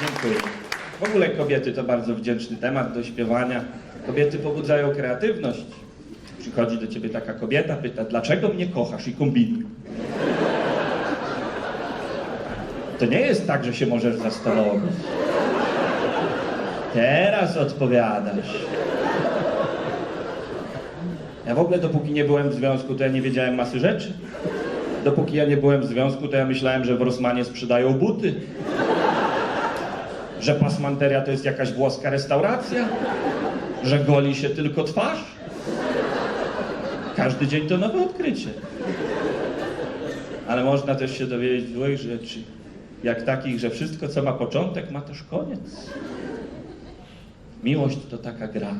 Dziękuję. W ogóle kobiety to bardzo wdzięczny temat do śpiewania. Kobiety pobudzają kreatywność. Przychodzi do ciebie taka kobieta, pyta, dlaczego mnie kochasz i kombinuj. To nie jest tak, że się możesz zastanowić. Teraz odpowiadasz. Ja w ogóle dopóki nie byłem w związku, to ja nie wiedziałem masy rzeczy. Dopóki ja nie byłem w związku, to ja myślałem, że w Rosmanie sprzedają buty. Że pasmanteria to jest jakaś włoska restauracja. Że goli się tylko twarz. Każdy dzień to nowe odkrycie. Ale można też się dowiedzieć złych rzeczy. Jak takich, że wszystko, co ma początek, ma też koniec. Miłość to taka gra.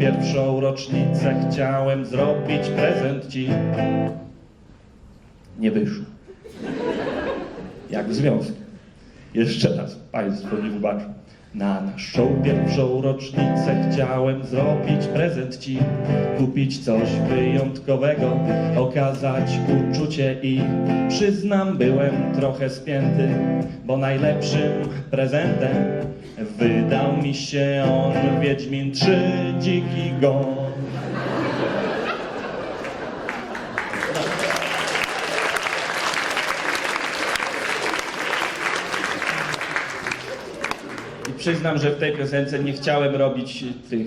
Pierwszą rocznicę chciałem zrobić prezent ci. Nie wyszło. Jak w związku. Jeszcze raz Państwo nie wybaczą. Na naszą pierwszą rocznicę chciałem zrobić prezent ci, kupić coś wyjątkowego, okazać uczucie i przyznam, byłem trochę spięty, bo najlepszym prezentem wydał mi się on Wiedźmin 3 Dziki Gon. I przyznam, że w tej piosence nie chciałem robić tych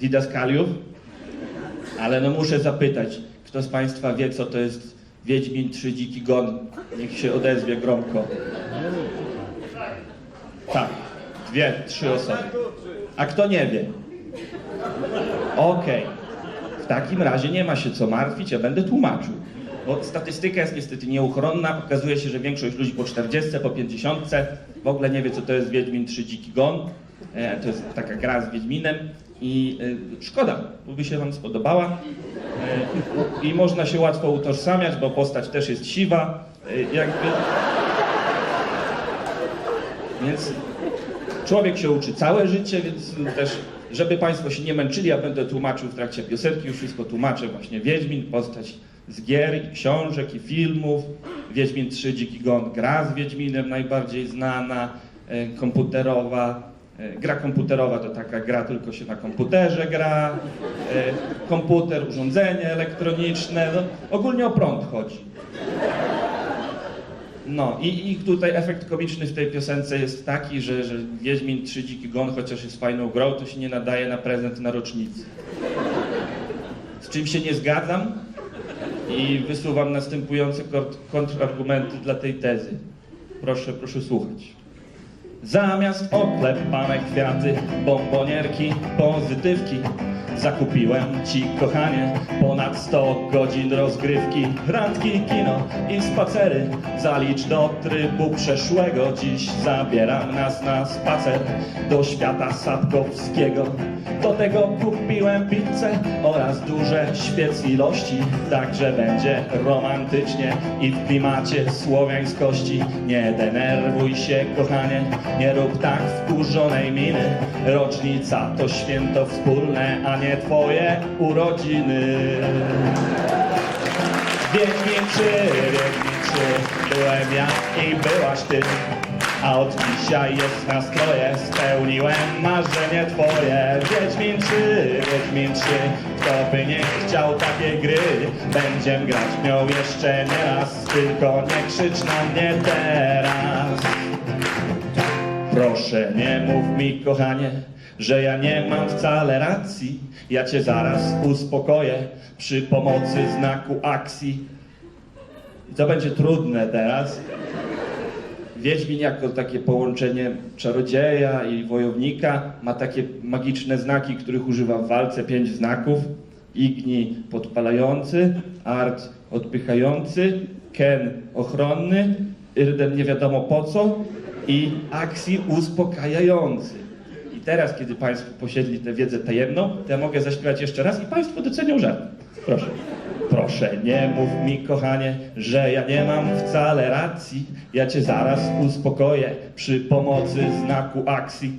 didaskaliów, ale no muszę zapytać, kto z Państwa wie, co to jest Wiedźmin Trzy Dziki Gon? Niech się odezwie gromko. Dwie, trzy osoby. A kto nie wie? Okej. W takim razie nie ma się co martwić, ja będę tłumaczył. Bo statystyka jest niestety nieuchronna. Okazuje się, że większość ludzi po 40, po 50 w ogóle nie wie, co to jest Wiedźmin 3 Dziki Gon. E, to jest taka gra z Wiedźminem i e, szkoda, bo by się Wam spodobała. E, I można się łatwo utożsamiać, bo postać też jest siwa. Jakby... Więc człowiek się uczy całe życie, więc też, żeby Państwo się nie męczyli, ja będę tłumaczył w trakcie piosenki, już wszystko tłumaczę, właśnie Wiedźmin, postać z gier, i książek i filmów, Wiedźmin 3 Dziki Gon, gra z Wiedźminem najbardziej znana, e, komputerowa, e, gra komputerowa to taka gra, tylko się na komputerze gra, e, komputer, urządzenie elektroniczne, no, ogólnie o prąd chodzi. No i, i tutaj efekt komiczny w tej piosence jest taki, że, że Wiedźmin 3 Dziki Gon, chociaż jest fajną grą, to się nie nadaje na prezent na rocznicę. Z czym się nie zgadzam i wysuwam następujące kont- kontrargumenty dla tej tezy. Proszę, proszę słuchać. Zamiast oklepane kwiaty, bombonierki, pozytywki Zakupiłem ci, kochanie, ponad 100 godzin rozgrywki Randki, kino i spacery. Zalicz do trybu przeszłego Dziś zabieram nas na spacer Do świata Sapkowskiego Do tego kupiłem pizzę oraz duże świec ilości. Także będzie romantycznie i w klimacie słowiańskości. Nie denerwuj się, kochanie, nie rób tak wkurzonej miny. Rocznica to święto wspólne, a nie twoje urodziny. Trzy, Wiedźmin trzy, byłem ja i byłaś ty a od dzisiaj jest nastroje, spełniłem marzenie twoje. Wiedźmin 3, Wiedźmin 3, kto by nie chciał takiej gry? Będziem grać w nią jeszcze nie raz, tylko nie krzycz na mnie teraz. Proszę nie mów mi kochanie, że ja nie mam wcale racji. Ja cię zaraz uspokoję przy pomocy znaku akcji. I to będzie trudne teraz Wiedźmin jako takie połączenie czarodzieja i wojownika ma takie magiczne znaki, których używa w walce pięć znaków. Igni podpalający, Art odpychający, Ken ochronny, Irden nie wiadomo po co i Axi uspokajający. I teraz, kiedy Państwo posiedli tę wiedzę tajemną, to ja mogę zaśpiewać jeszcze raz i Państwo docenią żart. Proszę. Proszę, nie mów mi, kochanie, że ja nie mam wcale racji. Ja cię zaraz uspokoję przy pomocy znaku akcji.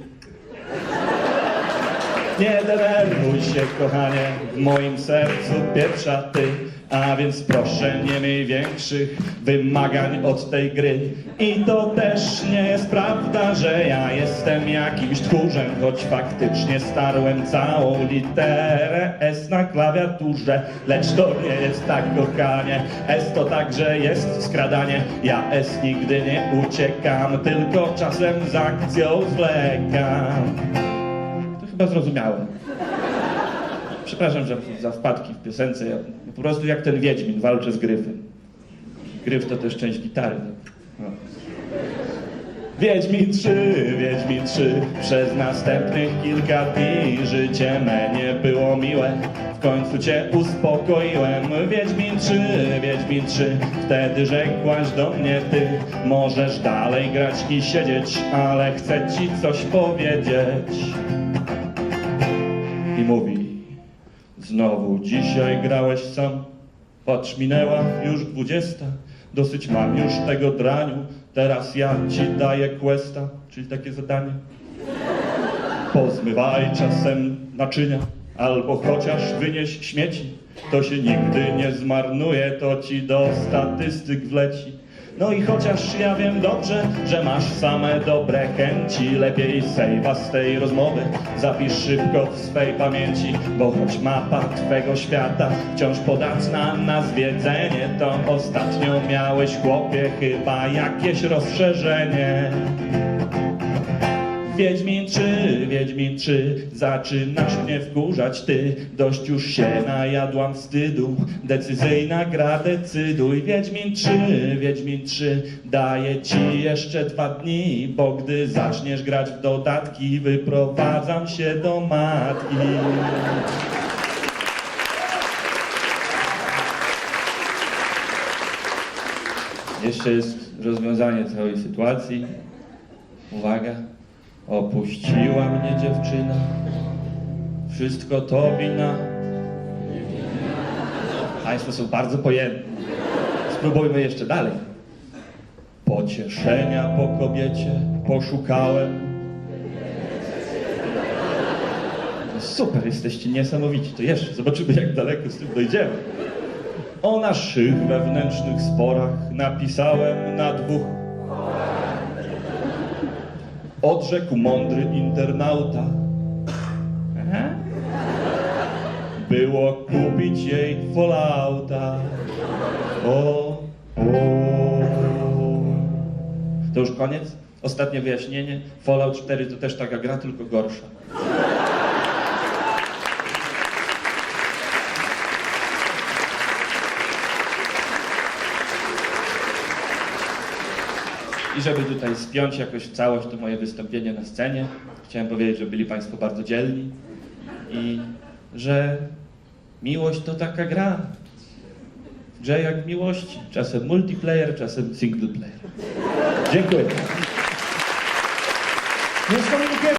Nie denerwuj się, kochanie, w moim sercu pierwsza ty. A więc proszę, nie miej większych wymagań od tej gry. I to też nie jest prawda, że ja jestem jakimś tchórzem, choć faktycznie starłem całą literę S na klawiaturze. Lecz to nie jest tak, kochanie, S to także jest skradanie. Ja S nigdy nie uciekam, tylko czasem z akcją zwlekam. To chyba zrozumiałem. Przepraszam że za wpadki w piosence. Ja po prostu jak ten Wiedźmin walczę z gryfem. Gryf to też część gitary. No. Wiedźmin 3, Wiedźmin 3 Przez następnych kilka dni Życie me nie było miłe W końcu cię uspokoiłem Wiedźmin 3, Wiedźmin 3 Wtedy rzekłaś do mnie ty Możesz dalej grać i siedzieć Ale chcę ci coś powiedzieć I mówi Znowu dzisiaj grałeś sam. Patrz, minęła już dwudziesta. Dosyć mam już tego draniu. Teraz ja ci daję questa Czyli takie zadanie. Pozmywaj czasem naczynia Albo chociaż wynieś śmieci. To się nigdy nie zmarnuje To ci do statystyk wleci no i chociaż ja wiem dobrze, że masz same dobre chęci, lepiej sejwa z tej rozmowy zapisz szybko w swej pamięci, bo choć mapa twego świata wciąż podatna na zwiedzenie, to ostatnio miałeś chłopie chyba jakieś rozszerzenie. Wiedźmin 3, Wiedźmin 3, zaczynasz mnie wkurzać ty Dość już się najadłam wstydu, decyzyjna gra decyduj Wiedźmin 3, Wiedźmin 3, daję ci jeszcze dwa dni Bo gdy zaczniesz grać w dodatki, wyprowadzam się do matki Jeszcze jest rozwiązanie całej sytuacji. Uwaga. Opuściła mnie dziewczyna. Wszystko to wina. Państwo są bardzo pojemni. Spróbujmy jeszcze dalej. Pocieszenia po kobiecie poszukałem. No super, jesteście niesamowici. To jeszcze zobaczymy, jak daleko z tym dojdziemy. O naszych wewnętrznych sporach napisałem na dwóch Odrzekł mądry internauta. Było kupić jej Fallouta. O, o. To już koniec? Ostatnie wyjaśnienie. Fallout 4 to też taka gra, tylko gorsza. I żeby tutaj spiąć jakoś całość to moje wystąpienie na scenie, chciałem powiedzieć, że byli Państwo bardzo dzielni i że miłość to taka gra. Grze jak miłości. Czasem multiplayer, czasem single player. Dziękuję.